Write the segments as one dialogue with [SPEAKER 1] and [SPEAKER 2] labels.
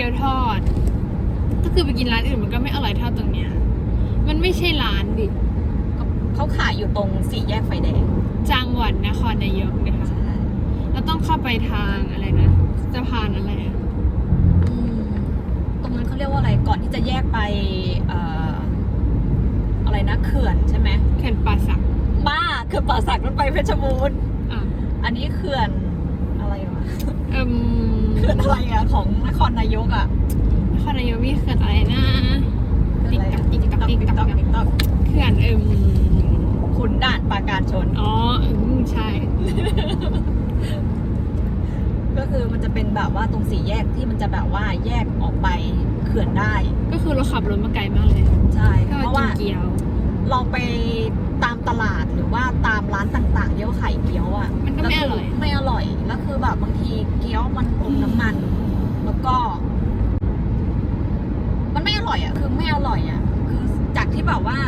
[SPEAKER 1] เกี๊ยวทอด ก็คือไปกินร้านอื่นมันก็ไม่อร่อยเท่าตรงเนี้ย มันไม่ใช่ร้านดิ
[SPEAKER 2] เขาขายอยู่ตรงสี่แยกไฟแดง
[SPEAKER 1] จังหวัดนครนายกนะคะ
[SPEAKER 2] ใช่
[SPEAKER 1] แล้วต้องเข้าไปทางอะไรนะสะพานอะไรอะ
[SPEAKER 2] อืมตรงนั้นเขาเรียกว่าอะไรก่อนที่จะแยกไปเอ่ออะไรนะเขื่อนใช่ไหม
[SPEAKER 1] เขื่อนป่าสัก
[SPEAKER 2] บ้าเขื่อนป่าสักนั้นไปเพชรบูรณ์
[SPEAKER 1] อะ
[SPEAKER 2] อันนี้เขื่อนอะไรวะ
[SPEAKER 1] เอิ่ม
[SPEAKER 2] เขื่อนอะไรอะของนครนายกอะ
[SPEAKER 1] นครนายกมีเขื่อนอะไรนะ
[SPEAKER 2] เขื่อนอะไรอะ
[SPEAKER 1] ติ๊กต๊อกติ๊กต๊อก
[SPEAKER 2] ติ๊กต๊อก
[SPEAKER 1] เขื่อนเอิ่ม
[SPEAKER 2] ขุนด่านปราการชน
[SPEAKER 1] อ๋ออืมใช่
[SPEAKER 2] ก็คือมันจะเป็นแบบว่าตรงสี่แยกที่มันจะแบบว่าแยกออกไปเขื่อนได้
[SPEAKER 1] ก็คือเราขับรถมาไกลมากเลย
[SPEAKER 2] ใช่
[SPEAKER 1] ก็
[SPEAKER 2] เพราะ
[SPEAKER 1] กิ
[SPEAKER 2] ว่าน
[SPEAKER 1] เกี๊ยว
[SPEAKER 2] เราไปตามตลาดหรือว่าตามร้านต่างๆเกี๊ยวไข่เกี๊ยวอะ
[SPEAKER 1] มันก็ไม่อร่อย
[SPEAKER 2] ไม่อร่อย แล้วคือแบบบางทีเกี๊ยวมันอมน้ำมัน แล้วก็ มันไม่อร่อยอะ คือไม่อร่อยอะ คือจากที่แบบว่า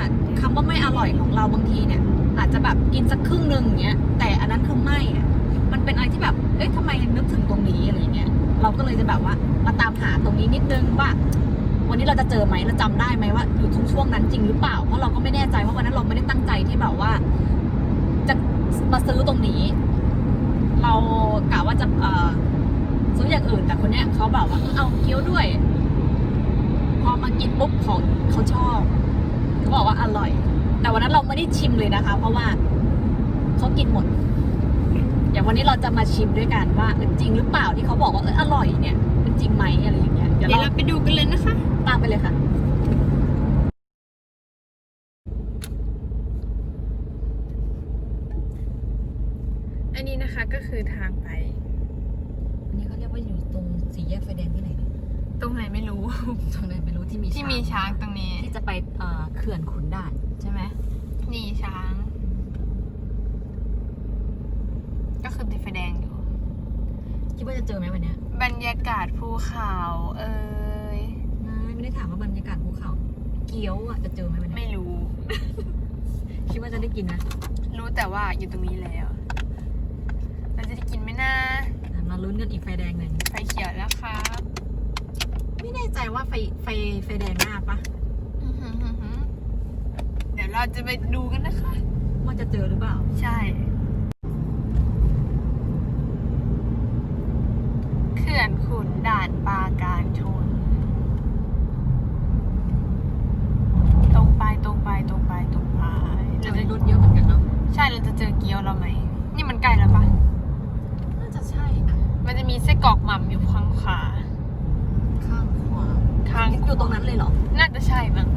[SPEAKER 2] คำว่าไม่อร่อยของเราบางทีเนี่ย อาจจะแบบกินสักครึ่งหนึ่งอย่างเงี้ย แต่อันนั้นคือไม่อะ มันเป็นอะไรที่แบบ เอ๊ะทำไมนึกถึงตรงนี้อะไรเงี้ย เราก็เลยจะแบบว่ามาตามหาตรงนี้นิดนึงว่า วันนี้เราจะเจอไหมเราจำได้ไหมว่าอยู่ช่วงนั้นจริงหรือเปล่า เพราะเราก็ไม่แน่ใจเพราะวันนั้นเราไม่ได้ตั้งใจที่แบบว่า จะมาซื้อตรงนี้ เรากะว่าจะเอ่อซื้ออย่างอื่น แต่คนเนี้ยเขาแบบว่าเอาเกี๊ยวด้วย พอมากินปุ๊บเขาเขาชอบเขาบอกว่าอร่อย แต่วันนั้นเราไม่ได้ชิมเลยนะคะ เพราะว่าเขากินหมดอย่างวันนี้เราจะมาชิมด้วยกันว่าจริงหรือเปล่าที่เขาบอกว่าเอออร่อยเนี่ย เป็นจริงไหมอะไรอย่าง ดี๋ยว
[SPEAKER 1] เดี๋ยว
[SPEAKER 2] เรา
[SPEAKER 1] เราไปดูกันเลยนะคะ
[SPEAKER 2] ตามไปเลยค่ะ
[SPEAKER 1] อันนี้นะคะก็คือทางไป
[SPEAKER 2] อันนี้เขาเรียกว่าอยู่ตรงสี่แยกไฟแดงที่ไหนเนี่ย
[SPEAKER 1] ตรงไหนไม่รู้
[SPEAKER 2] ตรงไหนไม่รู้ที่มี
[SPEAKER 1] ที่มีช้างตรงนี้
[SPEAKER 2] ที่จะไปเอ่อเขื่อนขุนด่านใช่ไหม
[SPEAKER 1] นี่ช้าง ก็คือติดไฟแดงอยู่
[SPEAKER 2] คิดว่าจะเจอไหมวันเนี้ย
[SPEAKER 1] บรรยากาศภูเขาเอ้ย
[SPEAKER 2] ไม่ไม่ได้ถามว่าบรรยากาศภูเขา เกี๊ยวอะจะเจอไหมวันเนี้ย
[SPEAKER 1] ไม่รู้
[SPEAKER 2] คิดว่าจะได้กินนะ
[SPEAKER 1] รู้แต่ว่าอยู่ตรงนี้แล้วเราจะได้กินไหมนะ
[SPEAKER 2] อะมาลุ้นกันอีกไฟแดงหนึ่ง
[SPEAKER 1] ไฟเขียวแล้วครับ
[SPEAKER 2] ไม่แน่ใจว่าไฟไฟไฟแดงหน้าปะ
[SPEAKER 1] อื้อหือหือหือเดี๋ยวเราจะไปดูกันนะคะ
[SPEAKER 2] ว่าจะเจอหรือเปล่า
[SPEAKER 1] ใช่ เขื่อนขุนด่านปราการชน ตรงไปตรงไปตรงไปตรงไป
[SPEAKER 2] จะ
[SPEAKER 1] เรา
[SPEAKER 2] ได้
[SPEAKER 1] จะ
[SPEAKER 2] รถเยอะเหมือนกันเนาะ
[SPEAKER 1] ใช่เราจะเจอเกี๊ยวเราไหม นี่มันใกล้แล้วปะ
[SPEAKER 2] น่าจะใช่นะ
[SPEAKER 1] มันจะมีไส้กรอกหม่ำอยู่ข้างขวา
[SPEAKER 2] ข้างขวา
[SPEAKER 1] ข้าง
[SPEAKER 2] อยู่ตรงนั้นเลยเหรอ
[SPEAKER 1] น่าจะใช่มั้ง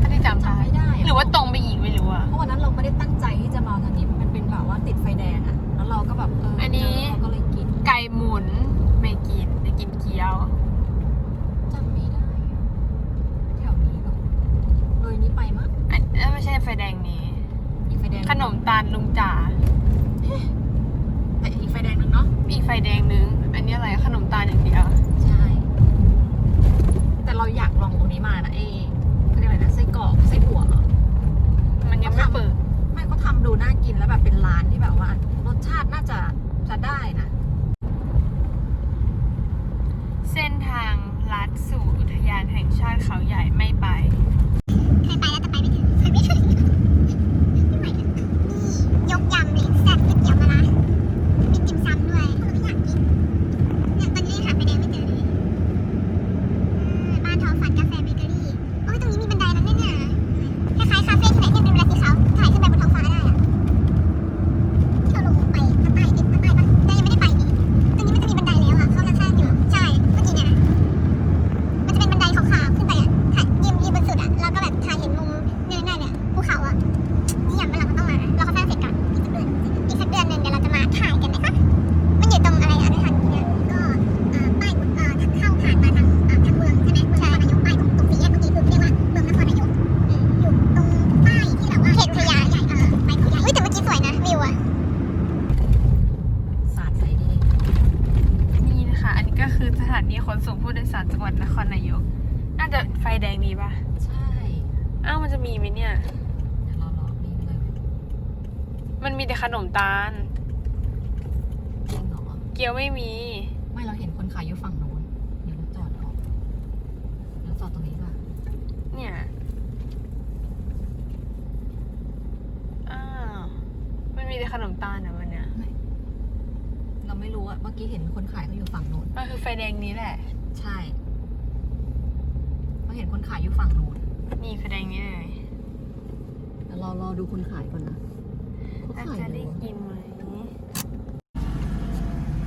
[SPEAKER 1] ถ้าที่จำได้
[SPEAKER 2] จำไม่ได้อะ
[SPEAKER 1] หรือว่าตรงไปอีกไม่รู้อะ
[SPEAKER 2] เพราะวันนั้นเราไม่ได้ตั้งใจที่จะมาทางนี้มันเป็นแบบว่าติดไฟแดงอะแล้วเราก็แบบเออ
[SPEAKER 1] อั
[SPEAKER 2] อั
[SPEAKER 1] นนี้
[SPEAKER 2] เราก็เลยกิน
[SPEAKER 1] ไก่หมุนไม่กินจะกินเกี๊ยว
[SPEAKER 2] จำไม่ได้แถวนี้แบบเลยนี้ไปมั้ง
[SPEAKER 1] อันเอ้ยไม่ใช่ไฟแดงนี้
[SPEAKER 2] อีกไฟแดง
[SPEAKER 1] ขนมตาลลุงจ๋า
[SPEAKER 2] แต่อีกไฟแดงนึงเนาะ
[SPEAKER 1] อีกไฟแดงนึง อันนี้อะไรขนมตาลอย่างเดียว
[SPEAKER 2] ใช่แต่ เราอยากลองตรงนี้มานะไอ้เขาเรียกอะไรนะไส้กรอกไส้อั่วเหรอ
[SPEAKER 1] มันยังไม่เปิด
[SPEAKER 2] ไม่เขาทำดูน่ากินแล้วแบบเป็นร้านที่แบบว่า รสชาติน่าจะจะได้นะ
[SPEAKER 1] เส้นทางลัดสู่อุทยานแห่งชาติเขาใหญ่ไม่ไป
[SPEAKER 3] เคยไป มีไหมเนี่ย เดี๋ยวราลอมีเลยมันมีแต่ขนมตาล จริงเหเกี๊ยวไม่มี ไม่เราเห็นคนขายอยู่ฝั่งโน้นเดี๋ยวเราจอดออกรถจอดตรงนี้ป่ะเนี่
[SPEAKER 1] ยอ้าวมันมีแต่ขนมตาล
[SPEAKER 2] อะ
[SPEAKER 1] วันเนี้ย
[SPEAKER 2] เราไม่รู้อะเมื่อกี้เห็นคนขายเขาอยู่ฝั่งโน้น
[SPEAKER 1] ก็คือไฟแดงนี้แหละ
[SPEAKER 2] ใช่เราเห็นคนขายอยู่ฝั่งโน้น
[SPEAKER 1] มีไฟแดงนี้เลย
[SPEAKER 2] รอรอดูคนขายก่อนนะเขา
[SPEAKER 1] เรา
[SPEAKER 2] ขาย
[SPEAKER 1] จะ
[SPEAKER 2] อะไร
[SPEAKER 1] ได้
[SPEAKER 2] วะ
[SPEAKER 1] กินไหม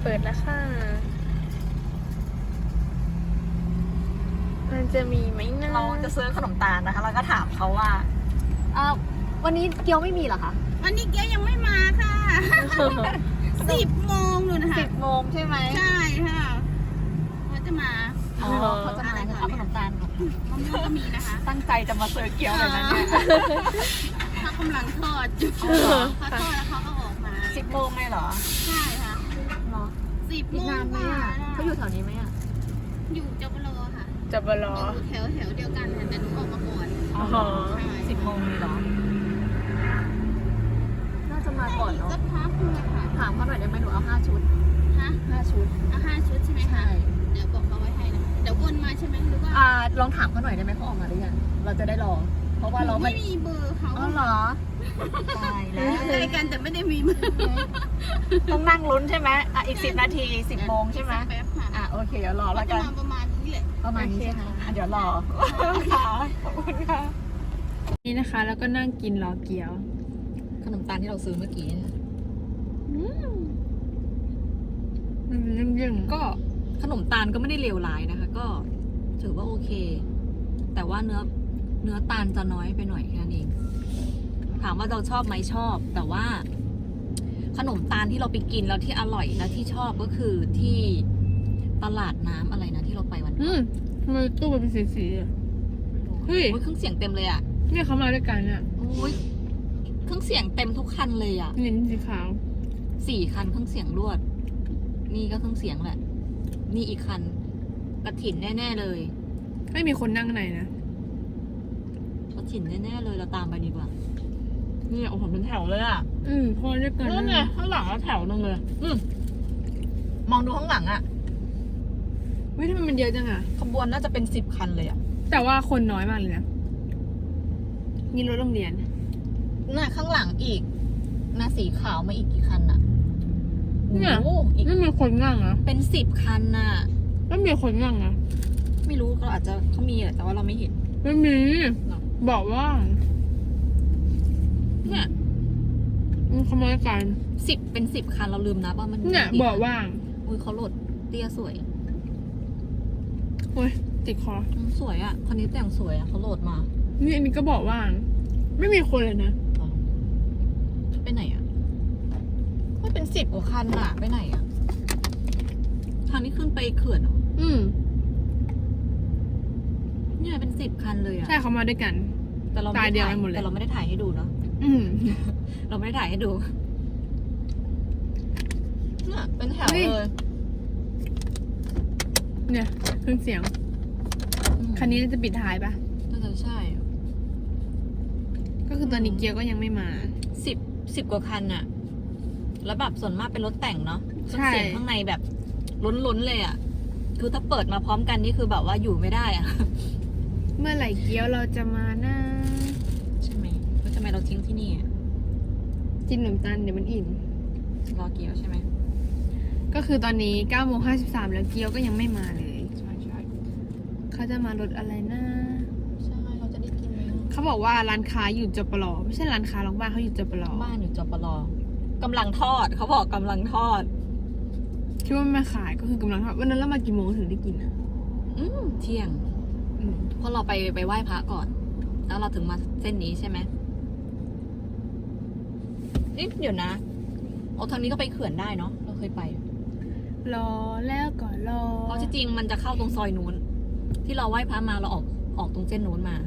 [SPEAKER 1] เปิดแล้วค่ะ มันจะมีไหมนะ
[SPEAKER 2] เราจะซื้อขนมตาลนะคะ แล้วก็ถามเขาว่าอ่าวันนี้เกี๊ยวไม่มีเหรอคะ
[SPEAKER 4] วันนี้เกี๊ยวยังไม่มาค่ะสิบโมงนู่นนะ
[SPEAKER 2] สิ
[SPEAKER 4] ค่ะ
[SPEAKER 2] บโมงใช่ไหม
[SPEAKER 4] ใช่ค่ะเขาจะมา
[SPEAKER 2] อ๋อเขาจะมาเอาขนมตาลก่อน
[SPEAKER 4] มะม่วงก็มีนะคะ
[SPEAKER 2] ตั้งใจจะมาซื้อเกี๊ยวเลยนะเนี่ย
[SPEAKER 4] เขากำลังทอดอยู่
[SPEAKER 2] อ๋อเหรอ
[SPEAKER 4] เขาทอดแล้วเขาก็ออกมา
[SPEAKER 2] สิบโมงไหมเหรอ
[SPEAKER 4] ใช่ค่ะ
[SPEAKER 2] เหรอ
[SPEAKER 4] สิบโม
[SPEAKER 2] อีก
[SPEAKER 4] ง
[SPEAKER 2] นานไหมอะเขาอยู่แถวนี้ไหมอะ
[SPEAKER 4] อยู่จบลอค่ะ
[SPEAKER 1] จะบลอ
[SPEAKER 4] อยู่แถวแถวเดียวกันค่ะแต่หนูออกมาก่อน
[SPEAKER 1] อ๋อ
[SPEAKER 4] ใช่
[SPEAKER 2] สิบโมงเลยเหรอน่าจะมาก่อน
[SPEAKER 4] อีก
[SPEAKER 2] เนาะ
[SPEAKER 4] สักพักนึงอะค่ะ
[SPEAKER 2] ถามเขาหน่อยได้ไหมหนูเอาห้าชุด
[SPEAKER 4] ฮะ
[SPEAKER 2] ห้าชุด
[SPEAKER 4] เอาห้าชุดใช่ไหมคะเดี๋ยวบอกเขาไว้ให้นะเดี๋ยววนมาใช่ไหมหรือว่า
[SPEAKER 2] อ่าลองถามเขาหน่อยได้ไหมเขาออกมาหรือยังเราจะได้รอเพ ราะว่าเรา
[SPEAKER 4] ไม่
[SPEAKER 2] ไม่
[SPEAKER 4] มีเบอร์เขา
[SPEAKER 2] อ๋อเหรอตายแล้ว
[SPEAKER 4] ใจกันแต่ไม่ได้มีเบอร์
[SPEAKER 2] ต้องนั่งลุ้นใช่ไหมอะอีกสิบนาทีสิบโมงใช่ไหม
[SPEAKER 4] แป๊บค่ะ
[SPEAKER 2] อะโอเคเดี๋ยวรอ
[SPEAKER 4] เขา
[SPEAKER 2] แล้ว
[SPEAKER 4] จะ
[SPEAKER 2] กัน
[SPEAKER 4] มาประมาณนี้แหละ
[SPEAKER 2] ประมาณนี้ใช่ไหมอะเดี๋ยวรอค่ะขอบคุณค่ะ
[SPEAKER 1] นี่นะคะ แล้วก็นั่งกินรอเกี๊ยว
[SPEAKER 2] ขนมตาลที่เราซื้อเมื่อกี้เนี่ย
[SPEAKER 1] มันเป็นเรื่องๆ
[SPEAKER 2] ก็ขนมตาลก็ไม่ได้เลวร้ายนะคะ ก็ถือว่าโอเค แต่ว่าเนื้อ เนื้อตาลจะน้อยไปหน่อยแค่นั้นเอง ถามว่าเราชอบไหมชอบ แต่ว่า ขนมตาลที่เราไปกินแล้วที่อร่อยและที่ชอบก็คือที่ตลาดน้ำอะไรนะที่เราไปวันก่
[SPEAKER 1] อื
[SPEAKER 2] อน
[SPEAKER 1] มทำไมตู้มันเป็นสีๆอะเฮ้ย
[SPEAKER 2] โอ้ยเครื่องเสียงเต็มเลยอะ
[SPEAKER 1] เนี่ยเขามาด้วยกันอะ
[SPEAKER 2] โอ้ยเครื่องเสียงเต็มทุกคันเลยอะ
[SPEAKER 1] นี่สีขาว
[SPEAKER 2] สี่คันเครื่องเสียงรวด นี่ก็เครื่องเสียงแหละ นี่อีกคันกระถิ่นแน่ ๆ เลย
[SPEAKER 1] ไม่มีคนนั่งในนะ
[SPEAKER 2] กระถิ่นแน่ๆเลยเราตามไปดีกว่านี่โอ้โหเป็นแถวเลยอะ
[SPEAKER 1] อืมพอด้วยกัน
[SPEAKER 2] นั่นไงข้างหลังอะแถวนึงเลย อืมมองดูข้างหลังอะ
[SPEAKER 1] เฮ้ยทำไมมันเยอะจังอะ
[SPEAKER 2] ขบวนน่าจะเป็นสิบคันเลยอะ
[SPEAKER 1] แต่ว่าคนน้อยมากเลยนะนี่รถโรงเรียน
[SPEAKER 2] น่ะข้างหลังอีกน่ะสีขาวมาอีกกี่คันอะ
[SPEAKER 1] เนี่ย
[SPEAKER 2] โอ้โหอีก
[SPEAKER 1] ไม่มีคนนั่งอะ
[SPEAKER 2] เป็นสิบคันน่ะ
[SPEAKER 1] ไม่มีคนนั่งอะ
[SPEAKER 2] ไม่รู้ก็อาจจะเขามีแหละแต่ว่าเราไม่เห็น
[SPEAKER 1] ไม่มี
[SPEAKER 2] หรอ
[SPEAKER 1] บอกว่า
[SPEAKER 2] เนี่ย
[SPEAKER 1] มันขโมยกัน
[SPEAKER 2] สิบเป็นสิบคันเราลืมนะว่ามัน
[SPEAKER 1] เนี่ย
[SPEAKER 2] กี่
[SPEAKER 1] บอก
[SPEAKER 2] คัน
[SPEAKER 1] ว่า
[SPEAKER 2] อุ้ยเขาโหลดเตี้ยสวย
[SPEAKER 1] โอ้ยติดคอ
[SPEAKER 2] อืมสวยอะคันนี้แต่งสวยอะเขาโหลดมา
[SPEAKER 1] นี่อันนี้ก็บอกว่า ไม่มีคนเลยนะ
[SPEAKER 2] ไปไหนอะไม่เป็นสิบกว่าคันอะไปไหนอะทางนี้ขึ้นไปเขื่อนเหรอ
[SPEAKER 1] อืม
[SPEAKER 2] เนี่ยเป็นสิบคันเลยอะ
[SPEAKER 1] ใช่เขามาด้วยกัน
[SPEAKER 2] แต่เราไม่
[SPEAKER 1] ตายเดี
[SPEAKER 2] ได้
[SPEAKER 1] ยว
[SPEAKER 2] ถ่าย
[SPEAKER 1] กันหมดเลย
[SPEAKER 2] แต่เราไม่ได้ถ่ายให้ดูเนาะ
[SPEAKER 1] อืม
[SPEAKER 2] เราไม่ได้ถ่ายให้ดูเนี่ยเป็นแถว
[SPEAKER 1] เฮ้ย
[SPEAKER 2] เลย
[SPEAKER 1] เนี่ยเครื่องเสียง
[SPEAKER 2] อืม
[SPEAKER 1] คันนี้น่าจะปิดท้ายปะ
[SPEAKER 2] น่าจะใช่
[SPEAKER 1] ก็คือตอนนี้เกียร์ก็ยังไม่มา
[SPEAKER 2] สิบสิบกว่าคันน่ะแล้วแบบส่วนมากเป็นรถแต่งเนาะเครื่อง
[SPEAKER 1] ใช่
[SPEAKER 2] เสียงข้างในแบบล้นๆเลยอะคือถ้าเปิดมาพร้อมกันนี่คือแบบว่าอยู่ไม่ได้อะ
[SPEAKER 1] เมื่อไหร่เกี๊ยวเราจะมานะ
[SPEAKER 2] ใช่ไหมแล้วทำไมเราทิ้งที่นี่อะ
[SPEAKER 1] จินขนมตาลเดี๋ยวมันอิ่ม
[SPEAKER 2] รอเกียวใช่ไหม
[SPEAKER 1] ก็คือตอนนี้9โมง53 แล้วเกี๊ยวก็ยังไม่มาเลย
[SPEAKER 2] ใช่ใช่
[SPEAKER 1] เขาจะมารถอะไรนะ
[SPEAKER 2] ใช่เราจะได้กินไหม
[SPEAKER 1] เขาบอกว่าร้านค้าอยู่จปลไม่ใช่ร้านค้าโรงบ้านเขาอยู่จปล
[SPEAKER 2] บ้านอยู่จปรกำลังทอดเขาบอกกำลังทอด
[SPEAKER 1] คิดว่ามาขายก็คือกำลังทำวันนั้นเรามากี่โมงถึงได้กินอะ
[SPEAKER 2] อืมเที่ยง
[SPEAKER 1] อืม
[SPEAKER 2] เพราะเราไปไปไหว้พระก่อน แล้วเราถึงมาเส้นนี้ใช่ไหมเอ๊ะเดี๋ยวนะเอาทางนี้ก็ไปเขื่อนได้เนาะเราเคยไป
[SPEAKER 1] รอแล้วก็รอ
[SPEAKER 2] เพราะที่จริงมันจะเข้าตรงซอยนู้น ที่เราไหว้พระมาเราออกออกตรงเส้นนู้นมา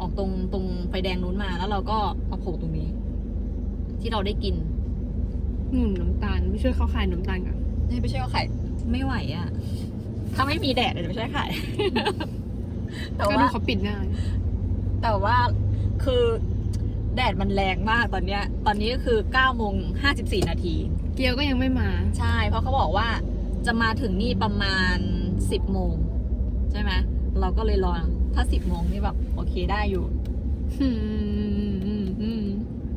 [SPEAKER 2] ออกตรงตรงไฟแดงนู้นมาแล้วเราก็มาโผล่ตรงนี้ ที่เราได้กิน
[SPEAKER 1] หนุนน้ำตาลไม่ช่วยเขาขายน้ำตาลก่อน
[SPEAKER 2] นี่ไม่ใช่ว่าขายไม่ไหวอะ่ะ ถ้าไม่มีแดดเดี๋ยวจะไม่ใช่ขายแต่
[SPEAKER 1] ก็
[SPEAKER 2] ว่า
[SPEAKER 1] ดูเขาปิดหน้า
[SPEAKER 2] แต่ว่าคือแดดมันแรงมากตอนเนี้ย ตอนนี้ก็คือ9โมง54นาที
[SPEAKER 1] เกี๊ยวก็ยังไม่มา
[SPEAKER 2] ใช่ เพราะเขาบอกว่าจะมาถึงนี่ประมาณ 10โมงใช่ไหมเราก็เลยรอถ้า 10โมงนี่แบบโอเคได้อยู่
[SPEAKER 1] อืมอืมอืม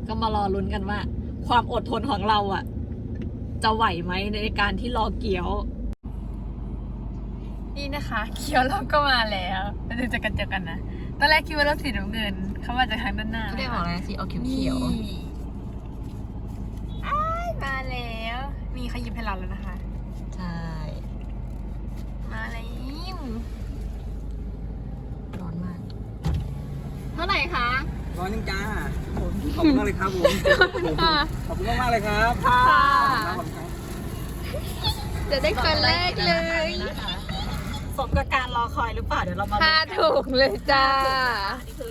[SPEAKER 2] ก็มารอลุ้นกันว่า ความอดทนของเราอะจะไหวไหมในการที่รอเกี๊ยว
[SPEAKER 1] นี่นะคะเคียวเราก็มาแล้วเราดูจากกันเจอกันนะ ตอนแรกคิดว่ารถสีน้ำเงิน เขามาจากทางด้านหน้า
[SPEAKER 2] ไม่ได้
[SPEAKER 1] นะ
[SPEAKER 2] บอก
[SPEAKER 1] คะ
[SPEAKER 2] นะสีเอาเขียว
[SPEAKER 1] นี่
[SPEAKER 2] เขียว
[SPEAKER 1] อ้ายมาแล้วนี่เขาหยิบให้เราแล้วนะคะ
[SPEAKER 2] ใช่
[SPEAKER 1] มาแล้ว
[SPEAKER 2] ร้อนมาก เท่าไหร่คะ
[SPEAKER 5] ร้อยหนึงจ้าขอบคุณมากเลยครับผมขอบคุณมากๆเลยครับ
[SPEAKER 2] ค่ะ
[SPEAKER 5] ขอบคุณครับ
[SPEAKER 1] จะได้คนแรกเลย
[SPEAKER 2] สมกับการรอคอยหรือเปล่าเดี๋ยวเรามา
[SPEAKER 1] ห้า
[SPEAKER 2] ลุ้นกัน
[SPEAKER 1] ถุงเลยจ้า
[SPEAKER 2] อันนี้คือ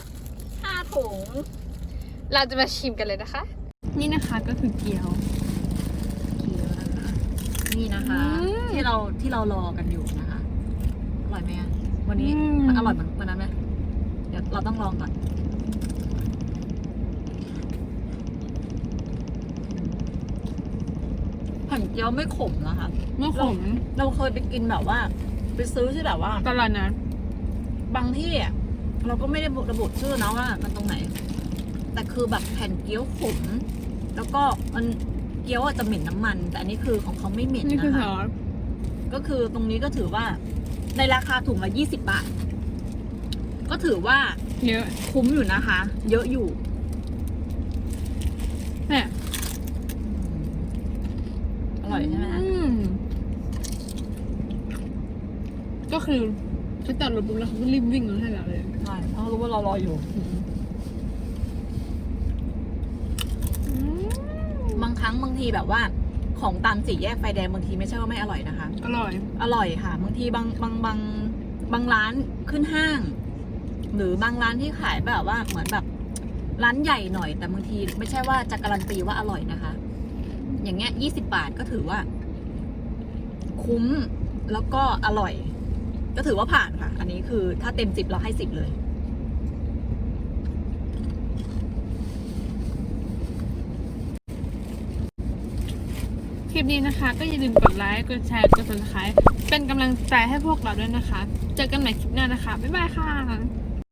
[SPEAKER 2] ห้าถุง
[SPEAKER 1] เราจะมาชิมกันเลยนะคะ นี่นะคะก็คือเกี๊ยว
[SPEAKER 2] นี่นะคะ
[SPEAKER 1] อืม
[SPEAKER 2] ที่เราที่เรารอกันอยู่นะคะ อร่อยไหมอะวันนี้
[SPEAKER 1] อืม
[SPEAKER 2] มันอร่อยเหมือนวันนั้นไหมเดี๋ยวเราต้องลองก่อนแผ่นเกี๊ยวไม่ขมนะคะ
[SPEAKER 1] เมื่อขม
[SPEAKER 2] เราเคยไปกินแบบว่า ไปซื้อที่แบบว่า
[SPEAKER 1] ตลอดนะ
[SPEAKER 2] บางที่อะเราก็ไม่ได้ระบุชื่อนะว่ามันตรงไหน แต่คือแบบแผ่นเกี๊ยวขมแล้วก็มันเกี๊ยวอาจจะเหม็นน้ำมัน แต่อันนี้คือของเขาไม่เหม็น
[SPEAKER 1] นี่คือ
[SPEAKER 2] นะ
[SPEAKER 1] ซ
[SPEAKER 2] คะ
[SPEAKER 1] อส
[SPEAKER 2] ก็คือตรงนี้ก็ถือว่า ในราคาถุงละยี่สิบบาท ก็ถือว่า
[SPEAKER 1] เยอะ
[SPEAKER 2] คุ้มอยู่นะคะ เยอะอยู่
[SPEAKER 1] เนี่ย
[SPEAKER 2] อร่อยใช่ไหมคะ
[SPEAKER 1] อืม ก็คือเขาจอดรถปุ๊บแล้วเขาก็รีบวิ่งมาให้เราเลย
[SPEAKER 2] ใช่เพราะรู้ว่าเรารออยู่ บางครั้งบางทีแบบว่า ของตามสี่แยกไฟแดงบางทีไม่ใช่ว่าไม่อร่อยนะคะ
[SPEAKER 1] อร่อย
[SPEAKER 2] อร่อยค่ะ บางทีบางบางบางบางร้านขึ้นห้าง หรือบางร้านที่ขายแบบว่าเหมือนแบบร้านใหญ่หน่อย แต่บางทีไม่ใช่ว่าจะการันตีว่าอร่อยนะคะ อย่างเงี้ยยี่สิบาทก็ถือว่า คุ้มแล้วก็อร่อย ก็ถือว่าผ่านค่ะ อันนี้คือถ้าเต็มสิบเราให้สิบเลย
[SPEAKER 1] คลิปนี้นะคะ ก็อย่าลืมกดไลค์ กดแชร์ กดติดตามเป็นกำลังใจให้พวกเราด้วยนะคะ เจอกันใหม่คลิปหน้านะคะ บ๊ายบายค่ะ